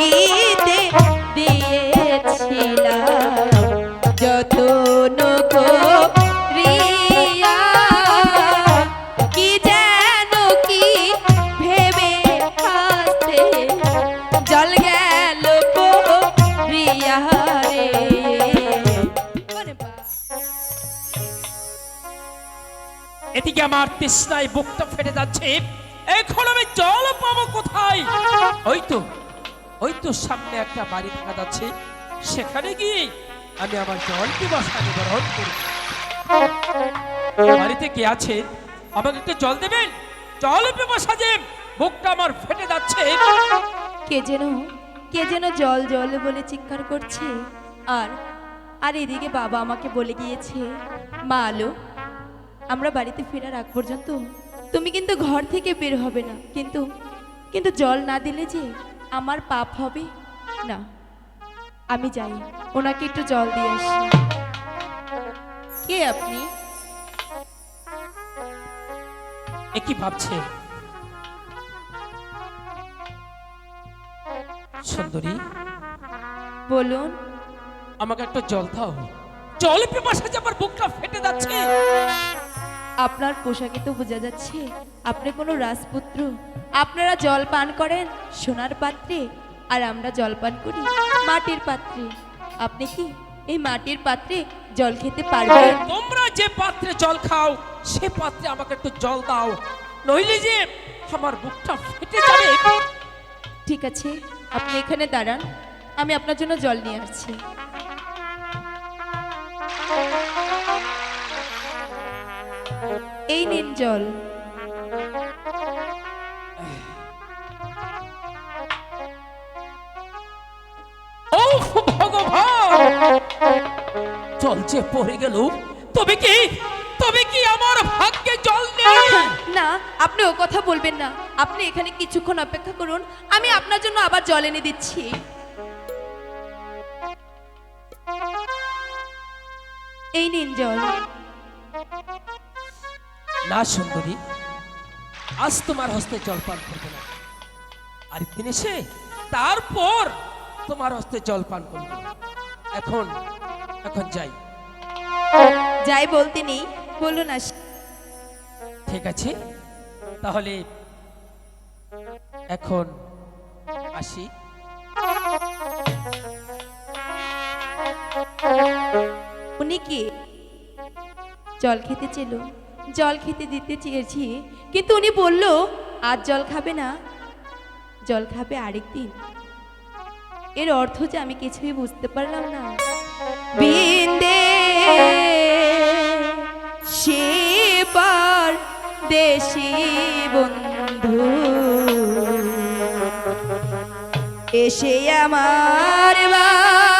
ঈদে দিয়েছিলাম। যতন রিয়া কি যেন কি ভেবে হাসতে জল রিয়া রে। আমার তৃষ্ণায় বুকটা ফেটে যাচ্ছে। এখন আমি জল পাবো কোথায়? ওই তো ওই তো সামনে একটা বাড়ি দেখা যাচ্ছে। সেখানে গিয়ে আমি আমার জল পিপাসা নিবারণ করি। বাড়িতে কে আছে? আমাকে একটু জল দেবেন? জল পিপাসা যে বুকটা আমার ফেটে যাচ্ছে। কে যেন কে যেন জল জল বলে চিৎকার করছে। আর আর এদিকে বাবা আমাকে বলে গিয়েছে, মা আলো, আমরা বাড়িতে ফেরার আগ পর্যন্ত তুমি কিন্তু ঘর থেকে বের হবে না। কিন্তু কিন্তু জল না দিলে যে আমার পাপ হবে? না। আমি যাই। ওনাকে একটু জল দিয়ে আসি। কে আপনি? এ কি ভাবছে? সুন্দরী। বলুন। আমাকে একটা জল দাও। জল পিপাসা যে আমার বুকটা ফেটে যাচ্ছে। আপনার পোশাকে তো বোঝা যাচ্ছে। আপনি কোনো রাজপুত্র? আপনারা জল পান করেন সোনার পাত্রে আর আমরা জল পান করি মাটির পাত্রে। আপনি কি এই মাটির পাত্রে জল খেতে পারবেন? তোমরা যে পাত্রে জল খাও সে পাত্রে আমাকে একটু জল দাও। নইলে যে আমার বুকটা ফেটে যাবে। ঠিক আছে আপনি এখানে দাঁড়ান। আমি আপনার জন্য জল নিয়ে আসছি। এই নিন জল। জল যে পড়ে গেল। তবে কি? তবে কি আমার ভাগ্যে জল নেই? না আপনি ও কথা বলবেন না। আপনি এখানে কিছুক্ষণ অপেক্ষা করুন আমি আপনার জন্য আবার জল এনে দিচ্ছি। এই নিন জল। না সুন্দরী। আজ তোমার হস্তে জল পান করবে না। আর একদিন এসে তারপর তোমার হস্তে জল পান করবে। এখন এখন যাই। যাই বলতে নেই বলুন আস ঠিক আছে তাহলে এখন আসি। উনি কি? জল খেতে চেল জল খেতে দিতে চেয়েছি কিন্তু উনি বলল আজ জল খাবে না। জল খাবে আরেকদিন। এর অর্থ যে আমি কিছুই বুঝতে পারলাম না। বিন্দে সেবার দেশি বন্ধু। এসে আমার বাড়ি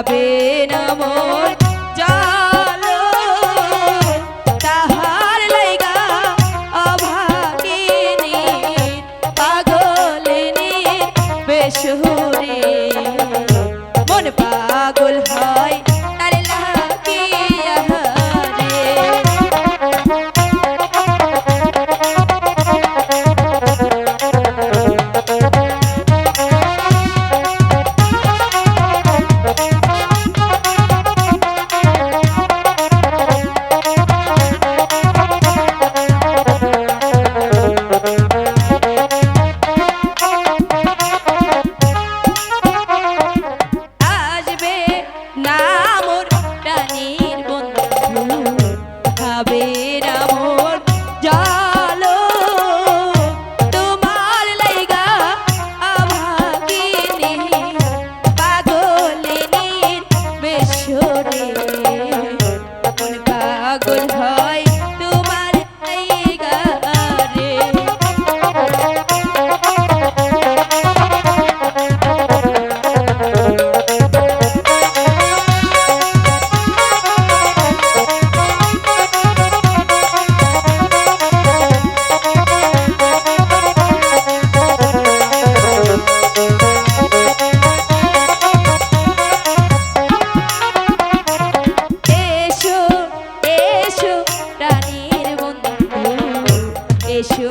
হবে না মন পাগল হয় এসো